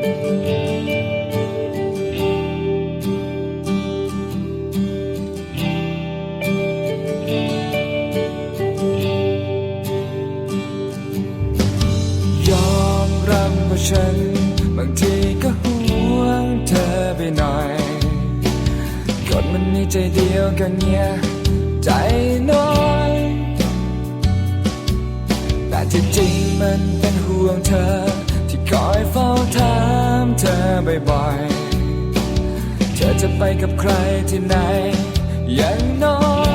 ยอมรับว่าฉัน บางทีก็ห่วงเธอไปหน่อยกดมันมีใจเดียวกันเนี่ย ฝ้าถามเธอบ่อยๆ เธอจะไปกับใครที่ไหน อย่างน้อย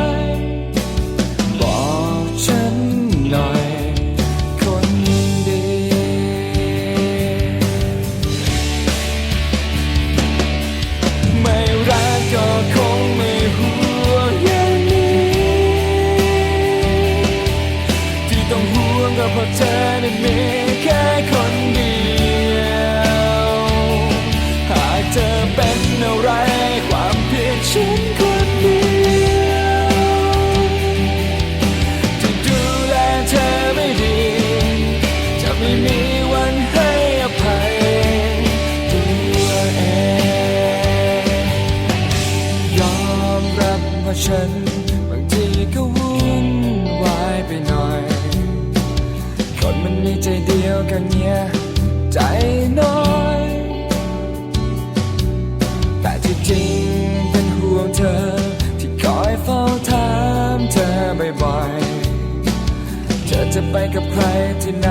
รับว่าฉัน บางทีก็วุ่นวายไปหน่อย คนมันมีใจเดียวกันเนี่ยใจน้อย แต่ที่จริงเป็นห่วงเธอ ที่คอยเฝ้าถามเธอบ่อยๆ เธอจะไปกับใครที่ไหน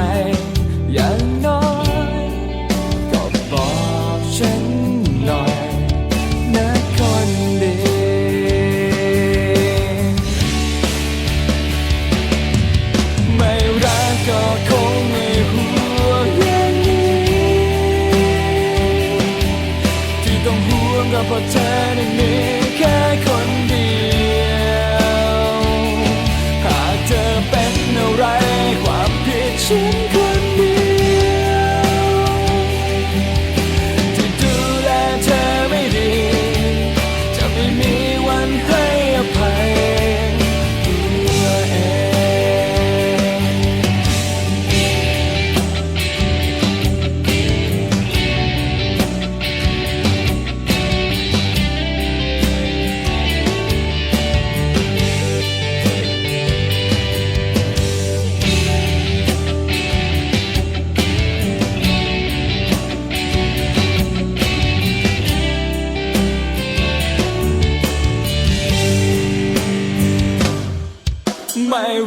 ไม่ห่วงอย่างนี้ที่ต้องห่วงก็เพราะเธอนั้นมีแค่คนเดียวหากเธอเป็นอะไรความผิดฉัน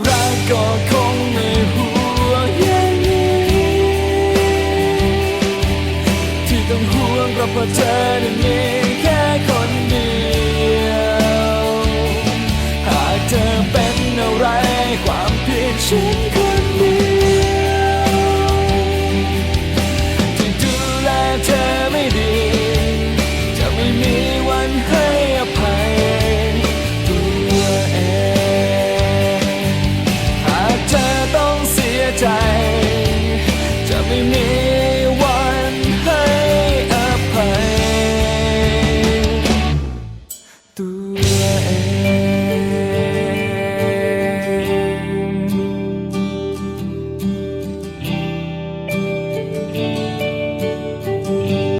รักก็คงไม่ห่วงอย่างนี้ ที่ต้องห่วงก็เพราะเธอนั้นมี